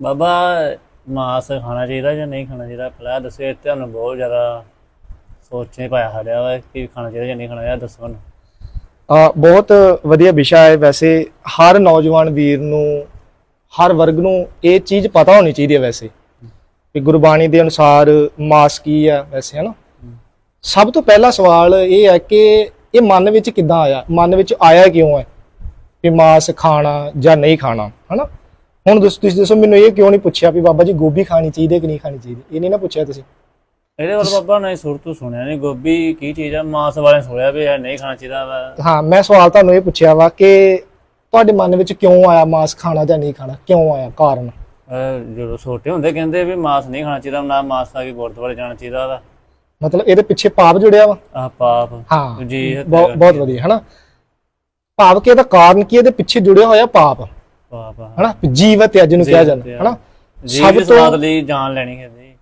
ਬਾਬਾ ਮਾਸ ਖਾਣਾ ਚਾਹੀਦਾ ਜਾਂ ਨਹੀਂ ਖਾਣਾ ਚਾਹੀਦਾ? ਪਹਿਲਾਂ ਇਹ ਤੁਹਾਨੂੰ ਬਹੁਤ ਜ਼ਿਆਦਾ ਸੋਚੇ ਪਾਇਆ ਹੜਿਆ ਵਾ ਕਿ ਖਾਣਾ ਚਾਹੀਦਾ ਜਾਂ ਨਹੀਂ ਖਾਣਾ ਚਾਹੀਦਾ ਦੱਸੋ ਮੈਨੂੰ ਆ ਬਹੁਤ ਵਧੀਆ ਵਿਸ਼ਾ ਹੈ ਵੈਸੇ। ਹਰ ਨੌਜਵਾਨ ਵੀਰ ਨੂੰ ਹਰ ਵਰਗ ਨੂੰ ਇਹ ਚੀਜ਼ ਪਤਾ ਹੋਣੀ ਚਾਹੀਦੀ ਹੈ ਵੈਸੇ। ਕਿ ਗੁਰਬਾਣੀ ਦੇ ਅਨੁਸਾਰ ਮਾਸ ਕੀ ਹੈ ਵੈਸੇ ਹੈ ਨਾ? ਸਭ ਤੋਂ ਪਹਿਲਾ ਸਵਾਲ ਇਹ ਹੈ ਕਿ ਇਹ ਮਨ ਵਿੱਚ ਕਿੱਦਾਂ ਆਇਆ? ਮਨ ਵਿੱਚ ਆਇਆ ਕਿਉਂ ਹੈ? ਕਿ ਮਾਸ ਖਾਣਾ ਜਾਂ ਨਹੀਂ ਖਾਣਾ ਹਨਾ ਹੁਣ ਦੱਸ- ਤੁਸੀਂ ਦੱਸੋ ਮੈਨੂੰ ਇਹ ਕਿਉਂ ਨਹੀਂ ਪੁੱਛਿਆ ਵੀ ਬਾਬਾ ਜੀ ਗੋਭੀ ਖਾਣੀ ਚਾਹੀਦੀ ਹੈ ਕਿ ਨਹੀਂ ਖਾਣੀ ਚਾਹੀਦੀ? ਇਹ ਨਹੀਂ ਨਾ ਪੁੱਛਿਆ ਤੁਸੀਂ? ਇਹਦੇ ਬਾਰੇ ਬਾਬਾ ਨੇ ਸੁਰ ਤੋਂ ਸੁਣਿਆ ਨਹੀਂ ਗੋਭੀ ਕੀ ਚੀਜ਼ ਆ? ਮਾਸ ਵਾਲੇ ਸੁਣਿਆ ਵੀ ਇਹ ਨਹੀਂ ਖਾਣਾ ਚਾਹੀਦਾ ਵਾ। ਹਾਂ ਮੈਂ ਸਵਾਲ ਤੁਹਾਨੂੰ ਇਹ ਪੁੱਛਿਆ ਵਾ ਕਿ ਤੁਹਾਡੇ ਮਨ ਵਿੱਚ ਕਿਉਂ ਆਇਆ ਮਾਸ ਖਾਣਾ ਜਾਂ ਨਹੀਂ ਖਾਣਾ? ਕਿਉਂ ਆਇਆ? ਕਾਰਨ? ਅਹ ਜਦੋਂ ਛੋਟੇ ਹੁੰਦੇ ਕਹਿੰਦੇ ਵੀ ਮਾਸ ਨਹੀਂ ਖਾਣਾ ਚਾਹੀਦਾ ਨਾ ਮਾਸ ਖਾ ਕੇ ਗੁਰਦੁਆਰੇ ਜਾਣਾ ਚਾਹੀਦਾ ਵਾ। ਮਤਲਬ ਇਹਦੇ ਪਿੱਛੇ ਪਾਪ ਜੁੜਿਆ ਵਾ? ਆਹ ਪਾਪ। ਹਾਂ ਜੀ ਬਹੁਤ ਬਹੁਤ ਵਧੀਆ ਹਨਾ? ਭਾਵ ਕਿ ਇਹਦਾ ਕਾਰਨ ਕੀ? ਇਹਦੇ ਪਿੱਛੇ ਜੁੜਿਆ ਹੋਇਆ ਪਾਪ। ਹਨਾ? ਜੀਵਤ ਹੈ ਜਿਹਨੂੰ ਕਿਹਾ ਜਾਂਦਾ ਹਨਾ? ਸਭ ਤੋਂ ਸਵਾਦ ਲਈ ਜਾਨ ਲੈਣੀ ਹੈ ਜੀ।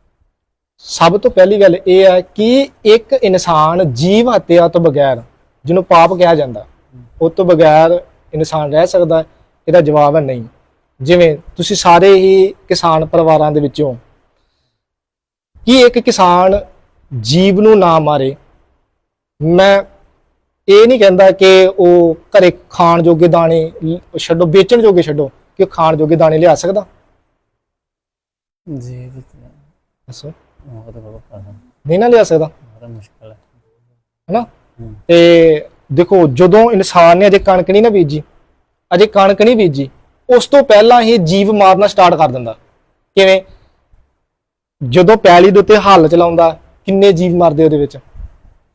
ਸਭ ਤੋਂ ਪਹਿਲੀ ਗੱਲ ਇਹ ਹੈ ਕਿ ਇੱਕ ਇਨਸਾਨ ਜੀਵ ਹੱਤਿਆ ਤੋਂ ਬਗੈਰ ਜਿਹਨੂੰ ਪਾਪ ਕਿਹਾ ਜਾਂਦਾ ਉਹ ਤੋਂ ਬਗੈਰ ਇਨਸਾਨ ਰਹਿ ਸਕਦਾ? ਇਹਦਾ ਜਵਾਬ ਹੈ ਨਹੀਂ। ਜਿਵੇਂ ਤੁਸੀਂ ਸਾਰੇ ਹੀ ਕਿਸਾਨ ਪਰਿਵਾਰਾਂ ਦੇ ਵਿੱਚੋਂ ਕੀ ਇੱਕ ਕਿਸਾਨ ਜੀਵ ਨੂੰ ਨਾ ਮਾਰੇ ਮੈਂ ਇਹ ਨਹੀਂ ਕਹਿੰਦਾ ਕਿ ਉਹ ਘਰੇ ਖਾਣ ਜੋਗੇ ਦਾਣੇ ਛੱਡੋ ਵੇਚਣ ਜੋਗੇ ਛੱਡੋ ਕਿ ਉਹ ਖਾਣ ਜੋਗੇ ਦਾਣੇ ਲਿਆ ਸਕਦਾ। ਜੀਵ ਦੱਸੋ। ਉਹ ਤਾਂ ਬਾਬਾ ਪਤਾ ਨਹੀਂ ਨਾ ਲਿਆ ਸਕਦਾ। ਬੜਾ ਮੁਸ਼ਕਲ ਹੈ। ਹਨਾ? ਹੂੰ। ਤੇ ਦੇਖੋ ਜਦੋਂ ਇਨਸਾਨ ਨੇ ਅਜੇ ਕਣਕ ਨਹੀਂ ਨਾ ਬੀਜੀ ਅਜੇ ਕਣਕ ਨਹੀਂ ਬੀਜੀ ਉਸ ਤੋਂ ਪਹਿਲਾਂ ਹੀ ਜੀਵ ਮਾਰਨਾ ਸਟਾਰਟ ਕਰ ਦਿੰਦਾ। ਕਿਵੇਂ? ਜਦੋਂ ਪੈਲੀ ਦੇ ਉੱਤੇ ਹੱਲ ਚਲਾਉਂਦਾ ਕਿੰਨੇ ਜੀਵ ਮਰਦੇ ਉਹਦੇ ਵਿੱਚ?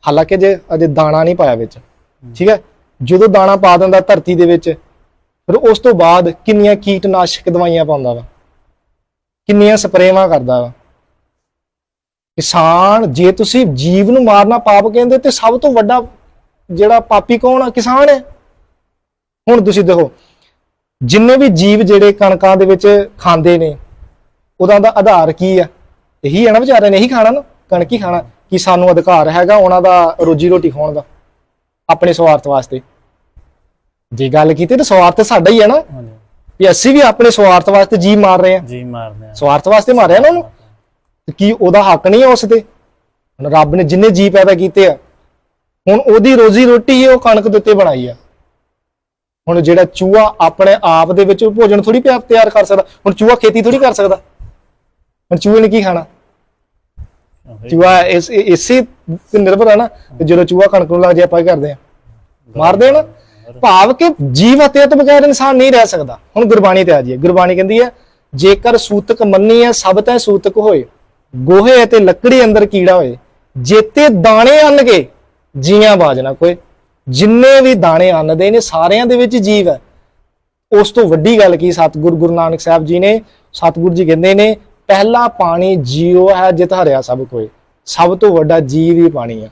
ਹਾਲਾਂਕਿ ਜੇ ਅਜੇ ਦਾਣਾ ਨਹੀਂ ਪਾਇਆ ਵਿੱਚ। ਠੀਕ ਹੈ? ਜਦੋਂ ਦਾਣਾ ਪਾ ਦਿੰਦਾ ਧਰਤੀ ਦੇ ਵਿੱਚ, ਫਿਰ ਉਸ ਤੋਂ ਬਾਅਦ ਕਿੰਨੀਆਂ ਕੀਟਨਾਸ਼ਕ ਦਵਾਈਆਂ ਪਾਉਂਦਾ ਵਾ? ਕਿੰਨੀਆਂ ਸਪਰੇਵਾਂ ਕਰਦਾ ਵਾ? ਕਿਸਾਨ, ਜੇ ਤੁਸੀਂ ਜੀਵ ਨੂੰ ਮਾਰਨਾ ਪਾਪ ਕਹਿੰਦੇ ਤੇ ਸਭ ਤੋਂ ਵੱਡਾ ਜਿਹੜਾ ਪਾਪੀ ਕੌਣ ਆ? ਕਿਸਾਨ ਹੈ। ਹੁਣ ਤੁਸੀਂ ਦੇਖੋ, ਜਿੰਨੇ ਵੀ ਜੀਵ ਜਿਹੜੇ ਕਣਕਾਂ ਦੇ ਵਿੱਚ ਖਾਂਦੇ ਨੇ, ਉਹਦਾ ਦਾ ਆਧਾਰ ਕੀ ਆ? ਇਹੀ ਹੈ ਨਾ ਵਿਚਾਰੇ ਨੇ ਇਹੀ ਖਾਣਾ ਨਾ, ਕਣਕ ਹੀ ਖਾਣਾ। ਕਿ ਸਾਨੂੰ ਅਧਿਕਾਰ ਹੈਗਾ ਉਹਨਾਂ ਦਾ ਰੋਜੀ ਰੋਟੀ ਖਾਣ ਦਾ ਆਪਣੇ ਸਵਾਰਥ ਵਾਸਤੇ। ਜੇ ਗੱਲ ਕੀਤੀ ਤਾਂ ਸਵਾਰਥ ਸਾਡਾ ਹੀ ਹੈ ਨਾ। ਵੀ ਅਸੀਂ ਵੀ ਆਪਣੇ ਸਵਾਰਥ ਵਾਸਤੇ ਜੀਵ ਮਾਰ ਰਹੇ ਹਾਂ। ਜੀ ਮਾਰਦੇ ਆ ਸਵਾਰਥ ਵਾਸਤੇ ਮਾਰਿਆ ਨਾ ਉਹਨੂੰ। ਕੀ ਉਹਦਾ ਹੱਕ ਨਹੀਂ ਉਸ ਤੇ? ਹੁਣ ਰੱਬ ਨੇ ਜਿੰਨੇ ਜੀ ਪੈਦਾ ਕੀਤੇ ਆ ਹੁਣ ਉਹਦੀ ਰੋਜ਼ੀ ਰੋਟੀ ਹੀ ਉਹ ਕਣਕ ਦੇ ਉੱਤੇ ਬਣਾਈ ਆ। ਹੁਣ ਜਿਹੜਾ ਚੂਹਾ ਆਪਣੇ ਆਪ ਦੇ ਵਿੱਚ ਭੋਜਨ ਥੋੜੀ ਪਿਆ ਤਿਆਰ ਕਰ ਸਕਦਾ ਹੁਣ ਚੂਹਾ ਖੇਤੀ ਥੋੜੀ ਕਰ ਸਕਦਾ। ਹੁਣ ਚੂਹੇ ਨੇ ਕੀ ਖਾਣਾ? ਚੂਹਾ ਇਸ ਇਸੇ ਤੇ ਨਿਰਭਰ ਹੈ ਨਾ ਤੇ ਜਦੋਂ ਚੂਹਾ ਕਣਕ ਨੂੰ ਲੱਗ ਜੇ ਆਪਾਂ ਕੀ ਕਰਦੇ ਆ? ਮਾਰਦੇ ਨਾ। ਭਾਵ ਕਿ ਜੀਵ ਹੱਤਿਆ ਤੋਂ ਬਗੈਰ ਇਨਸਾਨ ਨਹੀਂ ਰਹਿ ਸਕਦਾ। ਹੁਣ ਗੁਰਬਾਣੀ ਤੇ ਆ ਜਾਈਏ। ਗੁਰਬਾਣੀ ਕਹਿੰਦੀ ਹੈ ਜੇਕਰ ਸੂਤਕ ਮੰਨੀ ਹੈ ਸਭ ਤੈ ਸੂਤਕ ਹੋਏ। ਗੋਹੇ ਅਤੇ ਲੱਕੜੀ ਅੰਦਰ ਕੀੜਾ ਹੋਏ। ਜੇਤੇ ਦਾਣੇ ਅੰਨਗੇ ਜੀਆਂ ਬਾਜ ਨਾ ਕੋਈ ਜਿੰਨੇ ਵੀ ਦਾਣੇ ਅੰਨਦੇ ਨੇ ਸਾਰਿਆਂ ਦੇ ਵਿੱਚ ਜੀਵ ਹੈ। ਉਸ ਤੋਂ ਵੱਡੀ ਗੱਲ ਕੀ? ਸਤਿਗੁਰ ਗੁਰੂ ਨਾਨਕ ਸਾਹਿਬ ਜੀ ਨੇ ਸਤਿਗੁਰ ਜੀ ਕਹਿੰਦੇ ਨੇ ਪਹਿਲਾ ਪਾਣੀ ਜੀਉ ਹੈ ਜਿਤ ਹਰਿਆ ਸਭ ਕੋਏ। ਸਭ ਤੋਂ ਵੱਡਾ ਜੀਵ ਹੀ ਪਾਣੀ ਹੈ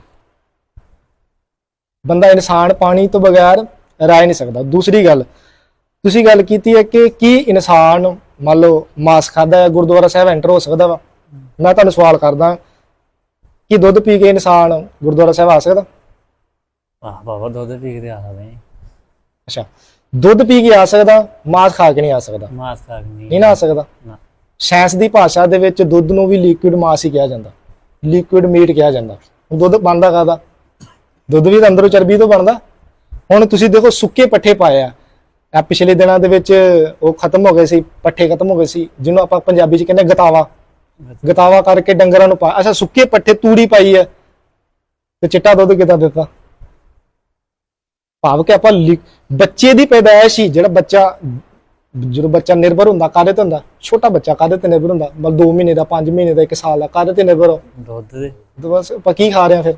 ਬੰਦਾ ਇਨਸਾਨ ਪਾਣੀ ਤੋਂ ਬਗੈਰ ਰਹਿ ਨਹੀਂ ਸਕਦਾ। ਦੂਸਰੀ ਗੱਲ ਤੁਸੀਂ ਗੱਲ ਕੀਤੀ ਹੈ ਕਿ ਕੀ ਇਨਸਾਨ ਮੰਨ ਲਓ ਮਾਸ ਖਾਦਾ ਹੈ ਗੁਰਦੁਆਰਾ ਸਾਹਿਬ ਐਂਟਰ ਹੋ ਸਕਦਾ ਵਾ। ਮੈਂ ਤੁਹਾਨੂੰ ਸਵਾਲ ਕਰਦਾ ਕਿ ਦੁੱਧ ਪੀ ਕੇ ਇਨਸਾਨ ਗੁਰਦੁਆਰਾ ਸਾਹਿਬ ਆ ਸਕਦਾ? ਆਹ ਬਾਬਾ ਦੁੱਧ ਪੀ ਕੇ ਆ ਸਕਦੇ ਅੱਛਾ ਦੁੱਧ ਪੀ ਕੇ ਆ ਸਕਦਾ ਮਾਸ ਖਾ ਕੇ ਨਹੀਂ ਆ ਸਕਦਾ। ਮਾਸ ਖਾ ਕੇ ਨਹੀਂ ਨਾ ਆ ਸਕਦਾ? ਨਾ। ਸਾਇੰਸ ਦੀ ਭਾਸ਼ਾ ਦੇ ਵਿੱਚ ਦੁੱਧ ਨੂੰ ਵੀ ਲਿਕੁਇਡ ਮਾਸ ਹੀ ਕਿਹਾ ਜਾਂਦਾ। ਲਿਕੁਇਡ ਮੀਟ ਕਿਹਾ ਜਾਂਦਾ। ਦੁੱਧ ਬਣਦਾ ਕਾਦਾ ਦੁੱਧ ਵੀ ਤਾਂ ਅੰਦਰੋਂ ਚਰਬੀ ਤੋਂ ਬਣਦਾ। ਹੁਣ ਤੁਸੀਂ ਦੇਖੋ ਸੁੱਕੇ ਪੱਠੇ ਪਾਏ ਆ। ਪਿਛਲੇ ਦਿਨਾਂ ਦੇ ਵਿੱਚ ਉਹ ਖਤਮ ਹੋ ਗਏ ਸੀ ਪੱਠੇ ਖਤਮ ਹੋ ਗਏ ਸੀ ਜਿਹਨੂੰ ਆਪਾਂ ਪੰਜਾਬੀ ਚ ਕਹਿੰਦੇ ਗਤਾਵਾ। ਗਤਾਵਾ ਕਰਕੇ ਡੰਗਰਾਂ ਨੂੰ ਪਾ ਅੱਛਾ ਸੁੱਕੇ ਪੱਠੇ ਤੂੜੀ ਪਾਈ ਹੈ ਤੇ ਚਿੱਟਾ ਦੁੱਧ ਕਿਦਾਂ ਦਿੱਤਾ? ਭਾਵ ਕਿ ਆਪਾਂ ਬੱਚੇ ਦੀ ਪੈਦਾਇਸ਼ ਹੀ ਜਿਹੜਾ ਬੱਚਾ ਜਦੋਂ ਬੱਚਾ ਨਿਰਭਰ ਹੁੰਦਾ ਕਾਹਦੇ ਤੇ ਹੁੰਦਾ? ਛੋਟਾ ਬੱਚਾ ਕਾਹਦੇ ਤੇ ਨਿਰਭਰ ਹੁੰਦਾ? ਮਤਲਬ 2 ਮਹੀਨੇ ਦਾ 5 ਮਹੀਨੇ ਦਾ 1 ਸਾਲ ਦਾ ਕਾਹਦੇ ਤੇ ਨਿਰਭਰ ਹੋ? ਦੁੱਧ ਦੇ। ਤੇ ਬਸ ਆਪਾਂ ਕੀ ਖਾ ਰਹੇ ਆ ਫਿਰ?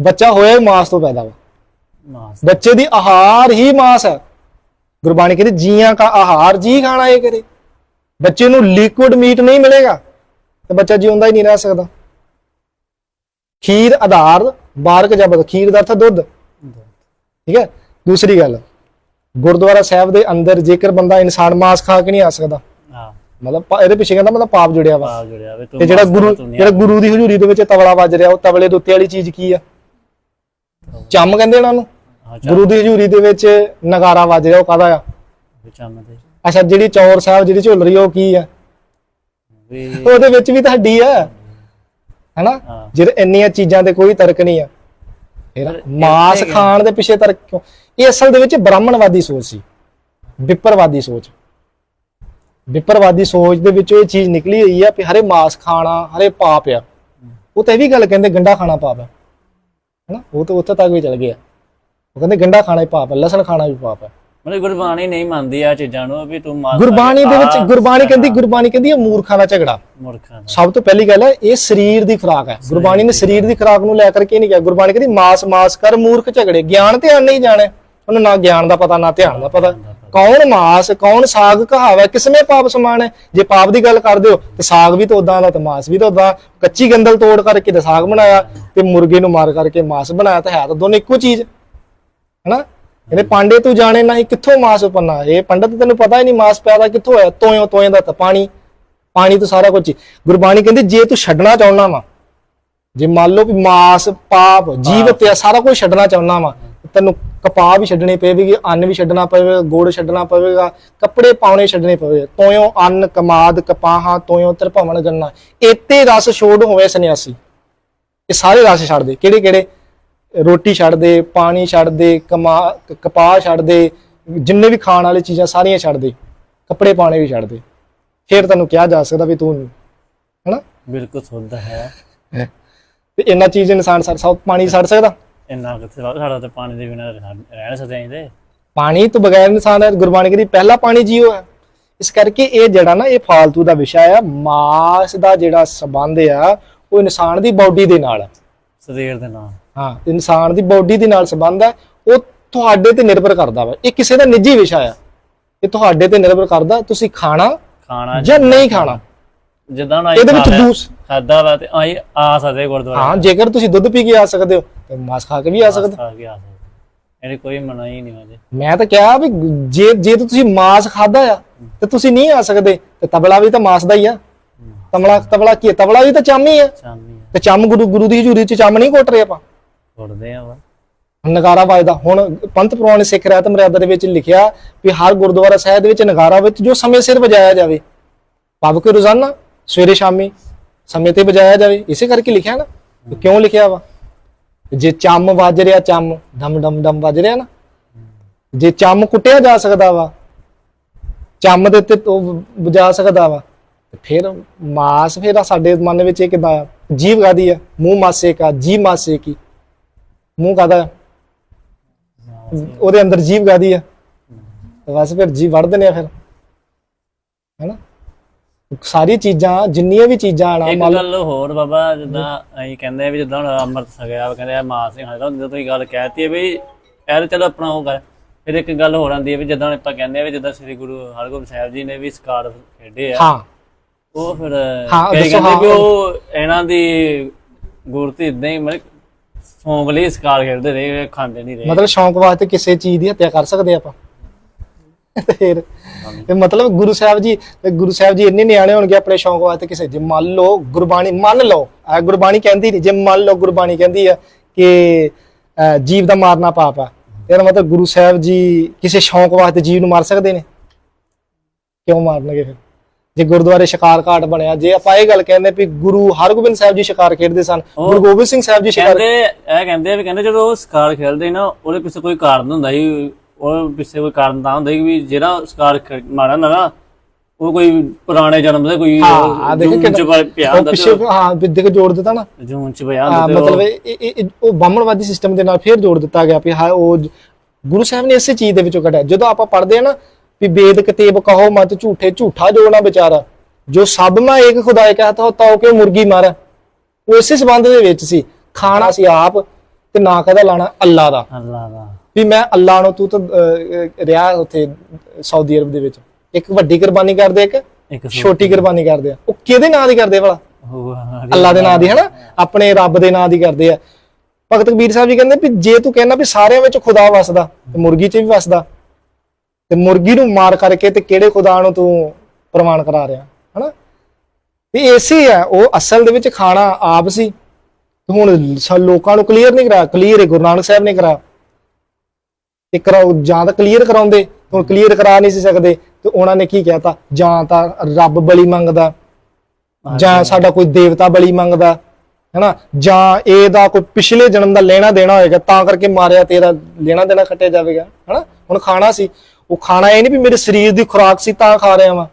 ਬੱਚਾ ਹੋਇਆ ਹੀ ਮਾਸ ਤੋਂ ਪੈਦਾ ਵਾ। ਮਾਸ। ਬੱਚੇ ਦੀ ਆਹਾਰ ਹੀ ਮਾਸ ਹੈ। ਗੁਰਬਾਣੀ ਕਹਿੰਦੀ ਜੀਆਂ ਕਾ ਆਹਾਰ ਜੀ ਖਾਣਾ ਇਹ ਕਰੇ। ਬੱਚੇ ਨੂੰ ਲਿਕੁਇਡ ਮੀਟ ਨਹੀਂ ਮਿਲੇਗਾ। ਤੇ ਬੱਚਾ ਜਿਉਂਦਾ ਹੀ ਨਹੀਂ ਰਹਿ ਸਕਦਾ। ਖੀਰ ਆਧਾਰ ਬਾਰਕ ਜਬਦ ਖੀਰ ਦਾ ਅਰਥ ਦੁੱਧ। ਠੀਕ ਹੈ? ਦੂਸਰੀ ਗੱਲ। ਗੁਰਦੁਆਰਾ ਸਾਹਿਬ ਦੇ ਅੰਦਰ ਜੇਕਰ ਬੰਦਾ ਇਨਸਾਨ ਮਾਸ ਖਾ ਕੇ ਨਹੀਂ ਆ ਸਕਦਾ। ਆ ਮਤਲਬ ਇਹਦੇ ਪਿੱਛੇ ਕਹਿੰਦਾ ਮਤਲਬ ਪਾਪ ਜੁੜਿਆ ਵਾ। ਪਾਪ ਜੁੜਿਆ ਵੇ ਤੂੰ ਜਿਹੜਾ ਗੁਰੂ ਜਿਹੜਾ ਗੁਰੂ ਦੀ ਹਜ਼ੂਰੀ ਦੇ ਵਿੱਚ ਤਵਲਾ ਵੱਜ ਰਿਹਾ ਉਹ ਤਵਲੇ ਦੇ ਉੱਤੇ ਵਾਲੀ ਚੀਜ਼ ਕੀ ਆ? ਚੰਮ ਕਹਿੰਦੇ ਉਹਨਾਂ ਨੂੰ? ਗੁਰੂ ਦੀ ਹਜ਼ੂਰੀ ਦੇ ਵਿੱਚ ਨਗਾਰਾ ਵੱਜ ਰਿਹਾ ਉਹ ਕਾਹਦਾ ਆ? ਚੰਮ ਦੇ। ਅੱਛਾ ਜਿਹੜੀ ਚੌਰ ਸਾਹਿਬ ਜਿਹੜੀ ਝੁੱਲ ਰਹੀ ਉਹ ਕੀ ਆ? ਉਹਦੇ ਵਿੱਚ ਵੀ ਤਾਂ ਹੱਡੀ ਆ। ਹੈਨਾ? ਹਾਂ। ਜਿਹੜੇ ਇੰਨੀਆਂ ਚੀਜ਼ਾਂ ਤੇ ਕੋਈ ਤਰਕ ਨਹੀਂ ਆ। ਪਰ ਮਾਸ ਖਾਣ ਦੇ ਪਿੱਛੇ ਤਰਕ ਕਿਉਂ ਇਹ ਅਸਲ ਦੇ ਵਿੱਚ ਬ੍ਰਾਹਮਣਵਾਦੀ ਸੋਚ ਸੀ। ਵਿਪਰਵਾਦੀ ਸੋਚ। ਵਿਪਰਵਾਦੀ ਸੋਚ ਦੇ ਵਿੱਚੋਂ ਇਹ ਚੀਜ਼ ਨਿਕਲੀ ਹੋਈ ਆ ਕਿ ਹਰੇ ਮਾਸ ਖਾਣਾ ਹਰੇ ਪਾਪ ਆ। ਉਹ ਤਾਂ ਇਹ ਵੀ ਗੱਲ ਕਹਿੰਦੇ ਗੰਡਾ ਖਾਣਾ ਪਾਪ ਆ। ਹੈਨਾ? ਉਹ ਤਾਂ ਉੱਥੇ ਤੱਕ ਵੀ ਚਲ ਗਿਆ। ਉਹ ਕਹਿੰਦੇ ਗੰਡਾ ਖਾਣਾ ਹੀ ਪਾਪ ਹੈ ਲਸਣ ਖਾਣਾ ਵੀ ਪਾਪ ਹੈ ਮਤਲਬ ਗੁਰਬਾਣੀ ਨਹੀਂ ਮੰਨਦੀ ਆ ਚੀਜ਼ਾਂ ਨੂੰ ਵੀ ਤੂੰ ਮਾਸ ਗੁਰਬਾਣੀ ਦੇ ਵਿੱਚ ਗੁਰਬਾਣੀ ਕਹਿੰਦੀ ਗੁਰਬਾਣੀ ਕਹਿੰਦੀ ਇਹ ਮੂਰਖਾਂ ਦਾ ਝਗੜਾ। ਮੂਰਖਾਂ ਦਾ। ਸਭ ਤੋਂ ਪਹਿਲੀ ਗੱਲ ਹੈ ਇਹ ਸਰੀਰ ਦੀ ਖੁਰਾਕ ਹੈ। ਗੁਰਬਾਣੀ ਨੇ ਸਰੀਰ ਦੀ ਖੁਰਾਕ ਨੂੰ ਲੈ ਕਰਕੇ ਨਹੀਂ ਕਿਹਾ। ਗੁਰਬਾਣੀ ਕਹਿੰਦੀ ਮਾਸ ਮਾਸ ਕਰ ਮੂਰਖ ਝਗੜੇ। ਗਿਆਨ ਧਿਆਨ ਨਹੀਂ ਜਾਣੇ। ਉਹਨੂੰ ਨਾ ਗਿਆਨ ਦਾ ਪਤਾ ਨਾ ਧਿਆਨ ਦਾ ਪਤਾ। ਕੌਣ ਮਾਸ ਕੌਣ ਸਾਗ ਕਹਾਵਾ? ਕਿਸਮੇ ਪਾਪ ਸਮਾਨ ਹੈ ਜੇ ਪਾਪ ਦੀ ਗੱਲ ਕਰਦੇ ਹੋ ਤੇ ਸਾਗ ਵੀ ਤਾਂ ਉਦਾਂ ਦਾ ਤੇ ਮਾਸ ਵੀ ਤਾਂ ਉਦਾਂ ਕੱਚੀ ਗੰਦਲ ਤੋੜ ਕਰਕੇ ਤੇ ਸਾਗ ਬਣਾਇਆ। ਤੇ ਮੁਰਗੇ ਨੂੰ ਮਾਰ ਕਰਕੇ ਮਾਸ ਬਣਾਇਆ। ਤਾਂ ਹੈ ਤਾਂ ਦੋਨੇ ਇੱਕੋ ਚੀਜ਼। ਹਨਾ? ਇਹਦੇ ਪਾਂਡੇ ਤੂੰ ਜਾਣੇ ਨਹੀਂ ਕਿੱਥੋਂ ਮਾਸ ਪੰਨਾ ਇਹ ਪੰਡਤ ਤੈਨੂੰ ਪਤਾ ਹੀ ਨਹੀਂ ਮਾਸ ਪੈਦਾ ਕਿੱਥੋਂ ਹੋਇਆ? ਤੋਇਓ ਤੋਇਆਂ ਦਾ ਤਾਂ ਪਾਣੀ ਪਾਣੀ ਤੋਂ ਸਾਰਾ ਕੁਝ। ਗੁਰਬਾਣੀ ਕਹਿੰਦੀ ਜੇ ਤੂੰ ਛੱਡਣਾ ਚਾਹੁੰਦਾ ਵਾ ਜੇ ਮੰਨ ਲਓ ਵੀ ਮਾਸ ਪਾਪ ਜੀਵਤ ਆ ਸਾਰਾ ਕੁਝ ਛੱਡਣਾ ਚਾਹੁੰਦਾ ਵਾ ਤੈਨੂੰ ਕਪਾਹ ਵੀ ਛੱਡਣੀ ਪਵੇਗੀ ਅੰਨ ਵੀ ਛੱਡਣਾ ਪਵੇਗਾ ਗੁੜ ਛੱਡਣਾ ਪਵੇਗਾ ਕੱਪੜੇ ਪਾਉਣੇ ਛੱਡਣੇ ਪਵੇ ਤੋਇਓ ਅੰਨ ਕਮਾਦ ਕਪਾਹਾਂ ਤੋਇਓ ਤਰਭਵਨ ਗੰਨਾ। ਏਤੇ ਰਸ ਛੋੜ ਹੋਵੇ ਸੰਨਿਆਸੀ। ਇਹ ਸਾਰੇ ਰਸ ਛੱਡ ਦੇ। ਕਿਹੜੇ ਕਿਹੜੇ? ਰੋਟੀ ਛੱਡ ਦੇ ਪਾਣੀ ਛੱਡ ਦੇ ਕਮਾ ਕਪਾਹ ਛੱਡ ਦੇ ਜਿੰਨੇ ਵੀ ਖਾਣ ਵਾਲੀ ਚੀਜ਼ਾਂ ਸਾਰੀਆਂ ਛੱਡ ਦੇ ਕੱਪੜੇ ਪਾਣੇ ਵੀ ਛੱਡ ਦੇ ਫਿਰ ਤੈਨੂੰ ਕਿਹਾ ਜਾ ਸਕਦਾ ਵੀ ਤੂੰ ਹਨਾ? ਬਿਲਕੁਲ ਸੁੱਧ ਹੈ। ਤੇ ਇੰਨਾ ਚੀਜ਼ ਇਨਸਾਨ ਸੜ ਸਭ ਪਾਣੀ ਸੜ ਸਕਦਾ? ਇੰਨਾ ਕਿਥੇ ਸਾਡਾ ਤੇ ਪਾਣੀ ਦੇ ਬਿਨਾਂ ਰਹਿ ਨਹੀਂ ਸਕਦੇ ਤੇ। ਪਾਣੀ ਤੋਂ ਬਗੈਰ ਇਨਸਾਨ ਹੈ ਗੁਰਬਾਣੀ ਕਹਿੰਦੀ ਪਹਿਲਾ ਪਾਣੀ ਜੀਓ ਹੈ। ਇਸ ਕਰਕੇ ਇਹ ਜਿਹੜਾ ਨਾ ਇਹ ਫਾਲਤੂ ਦਾ ਵਿਸ਼ਾ ਆ ਮਾਸ ਦਾ ਜਿਹੜਾ ਸਬੰਧ ਆ ਉਹ ਇਨਸਾਨ ਦੀ ਬਾਡੀ ਦੇ ਨਾਲ ਸਰੀਰ ਦੇ ਨਾਲ। ਹਾਂ। ਇਨਸਾਨ ਦੀ ਬਾਡੀ ਦੇ ਨਾਲ ਸੰਬੰਧ ਹੈ ਉਹ ਤੁਹਾਡੇ ਤੇ ਨਿਰਭਰ ਕਰਦਾ ਵਾ। ਇਹ ਕਿਸੇ ਦਾ ਨਿੱਜੀ ਵਿਸ਼ਾ ਆ। ਇਹ ਤੁਹਾਡੇ ਤੇ ਨਿਰਭਰ ਕਰਦਾ ਤੁਸੀਂ ਖਾਣਾ ਖਾਣਾ ਜਾਂ ਨਹੀਂ ਖਾਣਾ। ਜਿੱਦਾਂ ਨਾ ਇਹਦੇ ਵਿੱਚ ਦੂਸ ਖਾਦਾ ਵਾ ਤੇ ਆਈ ਆ ਸਕਦੇ ਗੁਰਦੁਆਰੇ। ਹਾਂ ਜੇਕਰ ਤੁਸੀਂ ਦੁੱਧ ਪੀ ਕੇ ਆ ਸਕਦੇ ਹੋ ਤੇ ਮਾਸ ਖਾ ਕੇ ਵੀ ਆ ਸਕਦੇ। ਕੇ ਆ ਸਕਦੇ। ਇਹਦੀ ਕੋਈ ਮਨਾ ਹੀ ਨਹੀਂ ਹੋਜੇ। ਮੈਂ ਤਾਂ ਕਿਹਾ ਵੀ ਜੇ ਜੇ ਤੁਸੀਂ ਮਾਸ ਖਾਦਾ ਆ ਤੇ ਤੁਸੀਂ ਨਹੀਂ ਆ ਸਕਦੇ ਤੇ ਤਬਲਾ ਵੀ ਤਾਂ ਮਾਸ ਦਾ ਹੀ ਆ। ਤਬਲਾ ਤਬਲਾ ਕੀ ਹੈ? ਤਬਲਾ ਵੀ ਤਾਂ ਚੰਮ ਹੀ ਆ। ਚਾਮੀ ਤੇ ਚੰਮ ਗੁਰੂ ਗੁਰੂ ਦੀ ਹਜ਼ੂਰੀ ਚ ਚੰਮ ਨਹੀਂ ਘੁੱਟ ਰਹੇ ਆਪਾਂ। ਉੜਦੇ ਆ ਵਾ। ਨਗਾਰਾ ਵੱਜਦਾ। ਹੁਣ ਪੰਥ ਪ੍ਰਵਾਨ ਸਿੱਖ ਰਹਿਤ ਮਰਿਆਦਾ ਦੇ ਵਿੱਚ ਲਿਖਿਆ ਵੀ ਹਰ ਗੁਰਦੁਆਰਾ ਸਾਹਿਬ ਦੇ ਵਿੱਚ ਨਗਾਰਾ ਵਿੱਚ ਜੋ ਸਮੇਂ ਸਿਰ ਵਜਾਇਆ ਜਾਵੇ, ਭਾਵ ਕੇ ਰੋਜ਼ਾਨਾ, ਸਵੇਰੇ ਸ਼ਾਮੀ ਸਮੇਂ ਤੇ ਵਜਾਇਆ ਜਾਵੇ, ਇਸੇ ਕਰਕੇ ਲਿਖਿਆ ਨਾ। ਕਿਉਂ ਲਿਖਿਆ ਵਾ? ਜੇ ਚੰਮ ਵੱਜ ਰਿਹਾ, ਚੰਮ ਡਮ ਡਮ ਡਮ ਵੱਜ ਰਿਹਾ ਨਾ। ਜੇ ਚੰਮ ਕੁੱਟਿਆ ਜਾ ਸਕਦਾ ਵਾ, ਚੰਮ ਦੇ ਉੱਤੇ ਉਹ ਵਜਾ ਸਕਦਾ ਵਾ ਫਿਰ ਮਾਸ ਫਿਰ ਸਾਡੇ ਮਨ ਵਿੱਚ ਇਹ ਕਿਦਾਂ ਜੀਵ ਗਾਦੀ ਆ? ਮੂੰਹ ਮਾਸੇ ਕਾ ਜੀ ਮਾਸੇ ਕੀ? ਮੂੰਹ ਕਾਦਾ ਉਹਦੇ ਅੰਦਰ ਜੀਵ ਗਾਦੀ ਆ? ਬਸ ਫਿਰ ਜੀਵ ਵੜਦੇ ਨੇ ਆ ਫਿਰ। ਹੈਨਾ? ਸਾਰੀ ਚੀਜ਼ਾਂ ਜਿੰਨੀਆਂ ਵੀ ਚੀਜ਼ਾਂ ਆਣਾ ਇੱਕ ਗੱਲ ਹੋਰ ਬਾਬਾ ਜਿੱਦਾਂ ਅਸੀਂ ਕਹਿੰਦੇ ਆ ਵੀ ਜਿੱਦਾਂ ਹੁਣ ਅੰਮ੍ਰਿਤ ਛਕਿਆ ਕਹਿੰਦੇ ਆ ਮਾਸ ਨਹੀਂ ਖਾਂਦਾ ਜਦੋਂ ਤੁਸੀਂ ਗੱਲ ਕਹਿਤੀ ਹੈ ਵੀ ਇਹ ਚਲੋ ਆਪਣਾ ਉਹ ਗੱਲ ਫਿਰ ਇੱਕ ਗੱਲ ਹੋਰ ਆਂਦੀ ਹੈ ਵੀ ਜਿੱਦਾਂ ਆਪਾਂ ਕਹਿੰਦੇ ਆ ਵੀ ਜਿੱਦਾਂ ਸ੍ਰੀ ਗੁਰੂ ਹਰਗੋਬਿੰਦ ਸਾਹਿਬ ਜੀ ਨੇ ਵੀ ਸਕਾਰ ਖੇਡੇ ਆ। ਹਾਂ। ਉਹ ਫਿਰ ਹਾਂ, ਕਈ ਕਹਿੰਦੇ ਵੀ। ਉਹ ਇਹਨਾਂ ਦੀ ਗੁਰਤੀ ਇਦਾਂ ਹੀ ਮਤਲਬ ਸੌਂਗ ਲਈ ਸਕਾਰ ਖੇਡਦੇ ਰਹੇ, ਖਾਂਦੇ ਨਹੀਂ ਰਹੇ। ਮਤਲਬ ਸ਼ੌਂਕ ਵਾਸਤੇ ਕਿਸੇ ਚੀਜ਼ ਦੀ ਹੱਤਿਆ ਕਰ ਸਕਦੇ ਆਪਾਂ। ਫਿਰ ਇਹ ਮਤਲਬ ਗੁਰੂ ਸਾਹਿਬ ਜੀ ਗੁਰੂ ਸਾਹਿਬ ਜੀ ਇੰਨੇ ਨਿਆਣੇ ਹੋਣਗੇ ਆਪਣੇ ਸ਼ੌਂਕ ਵਾਸਤੇ ਕਿਸੇ, ਜੇ ਮੰਨ ਲਓ ਗੁਰਬਾਣੀ, ਮੰਨ ਲਓ ਆ ਗੁਰਬਾਣੀ ਕਹਿੰਦੀ ਨਹੀਂ ਜੇ ਮੰਨ ਲਓ ਗੁਰਬਾਣੀ ਕਹਿੰਦੀ ਆ ਕਿ ਜੀਵ ਦਾ ਮਾਰਨਾ ਪਾਪ ਆ ਇਹਦਾ ਮਤਲਬ ਗੁਰੂ ਸਾਹਿਬ ਜੀ ਕਿਸੇ ਸ਼ੌਂਕ ਵਾਸਤੇ ਜੀਵ ਨੂੰ ਮਾਰ ਸਕਦੇ ਨੇ? ਕਿਉਂ ਮਾਰਨਗੇ ਫਿਰ? ਜੇ ਗੁਰਦੁਆਰੇ ਸ਼ਿਕਾਰ ਘਾਟ ਬਣਿਆ ਜੇ ਆਪਾਂ ਇਹ ਗੱਲ ਕਹਿੰਦੇ ਵੀ ਗੁਰੂ ਹਰਗੋਬਿੰਦ ਸਾਹਿਬ ਜੀ ਸ਼ਿਕਾਰ ਖੇਡਦੇ ਸਨ ਗੁਰੂ ਗੋਬਿੰਦ ਸਿੰਘ ਸਾਹਿਬ ਜੀ ਸ਼ਿਕਾਰ ਕਹਿੰਦੇ ਇਹ ਕਹਿੰਦੇ ਵੀ ਕਹਿੰਦੇ ਜਦੋਂ ਉਹ ਸਕਾਰ ਖੇਡਦੇ ਨਾ ਉਹਦੇ ਪਿੱਛੇ ਕੋਈ ਕਾਰਨ ਹੁੰਦਾ ਸੀ ਉਹ ਪਿੱਛੇ ਕੋਈ ਕਾਰਨ ਤਾਂ ਹੁੰਦਾ ਸੀ ਵੀ ਜਿਹੜਾ ਸਕਾਰ ਹੁੰਦਾ ਨਾ ਉਹ ਕੋਈ ਪੁਰਾਣੇ ਜਨਮ ਦਾ ਕੋਈ ਹਾਂ ਦੇਖੋ ਕਿੰਨਾ ਪਿਆ ਹੁੰਦਾ ਪਿੱਛੇ ਹਾਂ ਕੇ ਜੋੜ ਦਿੱਤਾ ਨਾ। ਜੂਨ ਚ ਪਿਆ ਹੁੰਦਾ ਮਤਲਬ ਇਹ- ਉਹ ਬਾਹਮਣਵਾਦੀ ਸਿਸਟਮ ਦੇ ਨਾਲ ਫੇਰ ਜੋੜ ਦਿੱਤਾ ਗਿਆ ਵੀ ਹਾਂ ਉਹ ਗੁਰੂ ਸਾਹਿਬ ਨੇ ਇਸੇ ਚੀਜ਼ ਦੇ ਵਿੱਚੋਂ ਕੱਢਿਆ। ਜਦੋਂ ਆਪਾਂ ਪੜ੍ਹਦੇ ਆ ਨਾ ਵੀ ਵੇਦ ਕਤੇਬ ਕਹੋ ਮਤ ਝੂਠੇ ਝੂਠਾ ਜੋੜਨਾ ਵਿਚਾਰਾ। ਜੋ ਸਭ ਮੈਂ ਇੱਕ ਖੁਦਾਏ ਕਹਤਾ ਹੋ ਤਾਉ ਕਿ ਮੁਰਗੀ ਮਾਰ ਉਹ ਇਸੇ ਸੰਬੰਧ ਦੇ ਵਿੱਚ ਸੀ। ਖਾਣਾ ਸੀ ਆਪ ਤੇ ਨਾ ਕਹਦਾ ਲਾਣਾ ਅੱਲਾ ਦਾ। ਅੱਲਾ ਦਾ। ਵੀ ਮੈਂ ਅੱਲਾ ਨੂੰ ਤੂੰ ਤਾਂ ਰਿਹਾ ਉੱਥੇ ਸਾਊਦੀ ਅਰਬ ਦੇ ਵਿੱਚ। ਇੱਕ ਵੱਡੀ ਕੁਰਬਾਨੀ ਕਰਦੇ ਇੱਕ ਇੱਕ ਛੋਟੀ ਕੁਰਬਾਨੀ ਕਰਦੇ ਆ। ਉਹ ਕਿਹਦੇ ਨਾਂ ਦੀ ਕਰਦੇ ਭਲਾ? ਅੱਲਾ ਦੇ ਨਾਂ ਦੀ ਹਨਾ? ਆਪਣੇ ਰੱਬ ਦੇ ਨਾਂ ਦੀ ਕਰਦੇ ਆ। ਭਗਤ ਕਬੀਰ ਸਾਹਿਬ ਜੀ ਕਹਿੰਦੇ ਵੀ ਜੇ ਤੂੰ ਕਹਿੰਦਾ ਵੀ ਸਾਰਿਆਂ ਵਿੱਚ ਖੁਦਾ ਵਸਦਾ ਤੇ ਮੁਰਗੀ 'ਚ ਵੀ ਵਸਦਾ ਤੇ ਮੁਰਗੀ ਨੂੰ ਮਾਰ ਕਰਕੇ ਤੇ ਕਿਹੜੇ ਖੁਦਾ ਨੂੰ ਤੂੰ ਪ੍ਰਮਾਣ ਕਰਾ ਰਿਹਾ? ਹਨਾ? ਤੇ ਇਸੇ ਆ ਉਹ ਅਸਲ ਦੇ ਵਿੱਚ ਖਾਣਾ ਆਪ ਸੀ। ਤੇ ਹੁਣ ਲੋਕਾਂ ਨੂੰ ਕਲੀਅਰ ਨਹੀਂ ਕਰਾ ਕਲੀਅਰ ਹੈ ਗੁਰੂ ਨਾਨਕ ਸਾਹਿਬ ਨੇ ਕਰਾ। ਤੇ ਕਰਾਓ ਜਾਂ ਤਾਂ ਕਲੀਅਰ ਕਰਾਉਂਦੇ ਹੁਣ ਕਲੀਅਰ ਕਰਾ ਨਹੀਂ ਸੀ ਸਕਦੇ। ਤੇ ਉਹਨਾਂ ਨੇ ਕੀ ਕਹਿਤਾ? ਜਾਂ ਤਾਂ ਰੱਬ ਬਲੀ ਮੰਗਦਾ ਜਾਂ ਸਾਡਾ ਕੋਈ ਦੇਵਤਾ ਬਲੀ ਮੰਗਦਾ ਹੈਨਾ? ਜਾਂ ਇਹਦਾ ਕੋਈ ਪਿਛਲੇ ਜਨਮ ਦਾ ਲੈਣਾ ਦੇਣਾ ਹੋਏਗਾ ਤਾਂ ਕਰਕੇ ਮਾਰਿਆ ਤੇਰਾ ਲੈਣਾ ਦੇਣਾ ਖੱਟਿਆ ਜਾਵੇਗਾ ਹੈਨਾ? ਹੁਣ ਖਾਣਾ ਸੀ। ਉਹ ਖਾਣਾ ਇਹ ਨਹੀਂ ਵੀ ਮੇਰੇ ਸਰੀਰ ਦੀ ਖੁਰਾਕ ਸੀ ਤਾਂ ਖਾ ਰਿਹਾ ਵਾਂ।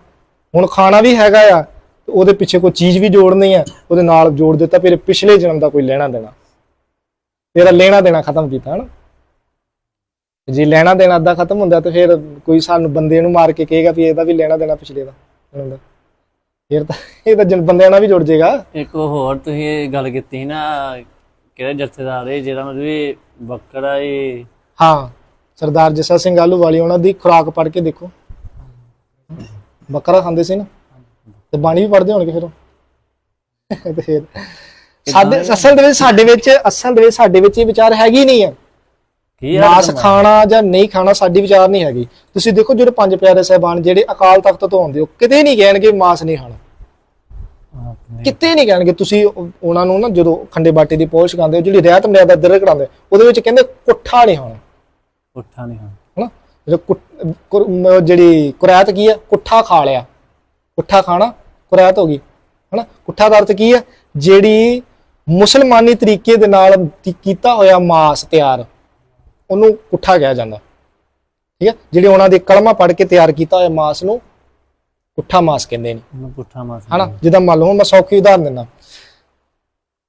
ਹੁਣ ਖਾਣਾ ਵੀ ਹੈਗਾ ਆ ਉਹਦੇ ਪਿੱਛੇ ਕੋਈ ਚੀਜ਼ ਵੀ ਜੋੜਨੀ ਆ ਉਹਦੇ ਨਾਲ ਜੋੜ ਦਿੱਤਾ ਫਿਰ ਪਿਛਲੇ ਜਨਮ ਦਾ ਕੋਈ ਲੈਣਾ ਦੇਣਾ। ਤੇਰਾ ਲੈਣਾ ਦੇਣਾ ਖਤਮ ਕੀਤਾ ਹਨਾ? ਜੇ ਲੈਣਾ ਦੇਣਾ ਅੱਧਾ ਖਤਮ ਹੁੰਦਾ ਤੇ ਫਿਰ ਕੋਈ ਸਾਨੂੰ ਬੰਦੇ ਨੂੰ ਮਾਰ ਕੇ ਕਹੇਗਾ ਵੀ ਇਹਦਾ ਵੀ ਲੈਣਾ ਦੇਣਾ ਪਿਛਲੇ ਦਾ ਜਨਮ ਦਾ। ਫਿਰ ਤਾਂ ਇਹ ਤਾਂ ਜਨ ਬੰਦਿਆਂ ਨਾਲ ਵੀ ਜੁੜ ਜਾਏਗਾ ਇੱਕ ਹੋਰ ਤੁਸੀਂ ਇਹ ਗੱਲ ਕੀਤੀ ਨਾ ਕਿਹੜੇ ਜਥੇਦਾਰ ਇਹ ਜਿਹੜਾ ਮਤਲਬ ਵੀ ਬੱਕਰਾ ਇਹ ਹਾਂ। ਸਰਦਾਰ ਜੱਸਾ ਸਿੰਘ ਆਲੂਵਾਲੀ ਉਹਨਾਂ ਦੀ ਖੁਰਾਕ ਪੜ੍ਹ ਕੇ ਦੇਖੋ। ਬੱਕਰਾ ਖਾਂਦੇ ਸੀ ਨਾ? ਤੇ ਬਾਣੀ ਵੀ ਪੜ੍ਹਦੇ ਹੋਣਗੇ ਫਿਰ ਉਹ। ਤੇ ਫਿਰ ਸਾਡੇ ਅਸਲ ਦੇ ਵਿੱਚ ਸਾਡੇ ਵਿੱਚ ਅਸਲ ਦੇ ਵਿੱਚ ਸਾਡੇ ਵਿੱਚ ਇਹ ਵਿਚਾਰ ਹੈਗੀ ਨਹੀਂ ਹੈ ਮਾਸ ਖਾਣਾ ਜਾਂ ਨਹੀਂ ਖਾਣਾ ਸਾਡੀ ਵਿਚਾਰ ਨਹੀਂ ਹੈਗੀ। ਤੁਸੀਂ ਦੇਖੋ ਜਿਹੜੇ ਪੰਜ ਪਿਆਰੇ ਸਾਹਿਬਾਨ ਜਿਹੜੇ ਅਕਾਲ ਤਖਤ ਤੋਂ ਆਉਂਦੇ ਹੋ ਕਿਤੇ ਨਹੀਂ ਕਹਿਣਗੇ ਮਾਸ ਨਹੀਂ ਖਾਣਾ। ਕਿਤੇ ਨਹੀਂ ਕਹਿਣਗੇ। ਤੁਸੀਂ ਉਹ- ਉਹਨਾਂ ਨੂੰ ਨਾ ਜਦੋਂ ਖੰਡੇ ਬਾਟੇ ਦੀ ਪੋਸ਼ ਖਾਂਦੇ ਹੋ ਜਿਹੜੀ ਰਹਿਤ ਮਰਿਆਦਾ ਦਰ ਕਢਾਉਂਦੇ ਉਹਦੇ ਵਿੱਚ ਕਹਿੰਦੇ ਕੁੱਠਾ ਨਹੀਂ ਖਾਣਾ ਉੱਠਾ ਨਹੀਂ ਹਾਂ। ਹਨਾ? ਜਦੋਂ ਕੁ- ਕੁਰ- ਮ- ਜਿਹੜੀ ਕੁਰੈਤ ਕੀ ਹੈ ਕੁੱਠਾ ਖਾ ਲਿਆ। ਕੁੱਠਾ ਖਾਣਾ ਕੁਰੈਤ ਹੋ ਗਈ। ਹਨਾ? ਕੁੱਠਾ ਦਾ ਅਰਥ ਕੀ ਹੈ ਜਿਹੜੀ ਮੁਸਲਮਾਨੀ ਤਰੀਕੇ ਦੇ ਨਾਲ ਤੀ- ਕੀਤਾ ਹੋਇਆ ਮਾਸ ਤਿਆਰ ਉਹਨੂੰ ਕੁੱਠਾ ਕਿਹਾ ਜਾਂਦਾ। ਠੀਕ ਹੈ ਜਿਹੜੇ ਉਹਨਾਂ ਦੇ ਕਲਮਾ ਪੜ੍ਹ ਕੇ ਤਿਆਰ ਕੀਤਾ ਹੋਇਆ ਮਾਸ ਨੂੰ ਕੁੱਠਾ ਮਾਸ ਕਹਿੰਦੇ ਨੇ। ਉਹਨੂੰ ਪੁੱਠਾ ਮਾਸ ਹਨਾ? ਜਿੱਦਾਂ ਮੰਨ ਲਓ ਮੈਂ ਸੌਖੀ ਉਦਾਹਰਨ ਦਿੰਦਾ।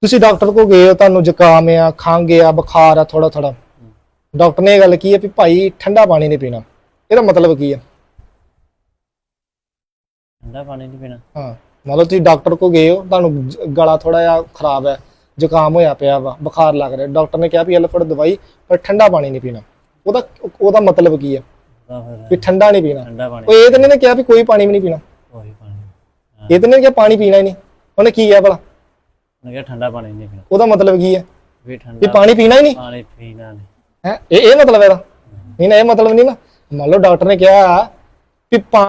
ਤੁਸੀਂ ਡਾਕਟਰ ਕੋਲ ਗਏ ਹੋ ਤੁਹਾਨੂੰ ਜ਼ੁਕਾਮ ਆ ਖੰਘ ਆ ਬੁਖਾਰ ਆ ਥੋੜਾ ਥੋੜਾ ਡਾਕਟਰ ਨੇ ਇਹ ਗੱਲ ਕੀ ਹੈ ਵੀ ਭਾਈ ਠੰਡਾ ਪਾਣੀ ਨਹੀਂ ਪੀਣਾ। ਇਹਦਾ ਮਤਲਬ ਕੀ ਹੈ? ਠੰਡਾ ਪਾਣੀ ਨਹੀਂ ਪੀਣਾ। ਹਾਂ ਮੰਨ ਲਓ ਤੁਸੀਂ ਡਾਕਟਰ ਕੋਲ ਗਏ ਹੋ ਤੁਹਾਨੂੰ ਗਲਾ ਥੋੜਾ ਜਿਹਾ ਖਰਾਬ ਹੈ ਜ਼ੁਕਾਮ ਹੋਇਆ ਪਿਆ ਵਾ ਬੁਖਾਰ ਲੱਗ ਰਿਹਾ। ਡਾਕਟਰ ਨੇ ਕਿਹਾ ਵੀ ਇਹ ਫੜ ਦਵਾਈ ਪਰ ਠੰਡਾ ਪਾਣੀ ਨਹੀਂ ਪੀਣਾ। ਉਹਦਾ ਉਹਦਾ ਮਤਲਬ ਕੀ ਹੈ? ਵੀ ਠੰਡਾ ਨਹੀਂ ਪੀਣਾ। ਠੰਡਾ ਪਾਣੀ। ਉਹ ਇਹ ਤਾਂ ਨਹੀਂ ਨਾ ਕਿਹਾ ਵੀ ਕੋਈ ਪਾਣੀ ਵੀ ਨਹੀਂ ਪੀਣਾ। ਉਹੀ ਪਾਣੀ ਇਹ ਤਾਂ ਨਹੀਂ ਕਿਹਾ ਪਾਣੀ ਪੀਣਾ ਹੀ ਨਹੀਂ। ਉਹਨੇ ਕੀ ਕਿਹਾ ਭਲਾ? ਉਹਨੇ ਕਿਹਾ ਠੰਡਾ ਪਾਣੀ ਨਹੀਂ ਪੀਣਾ। ਉਹਦਾ ਮਤਲਬ ਕੀ ਹੈ? ਵੀ ਵੀ ਠੰਡਾ ਪਾਣੀ ਪੀਣਾ ਹੀ ਨਹੀਂ? ਪਾਣੀ ਪੀਣਾ ਨਹੀਂ। ਹੈ? ਇਹ ਇਹ ਮਤਲਬ ਇਹਦਾ? ਨਹੀਂ ਨਾ, ਇਹ ਮਤਲਬ ਨਹੀਂ ਨਾ। ਮੰਨ ਲਓ ਡਾਕਟਰ ਨੇ ਕਿਹਾ ਵੀ ਪਾ-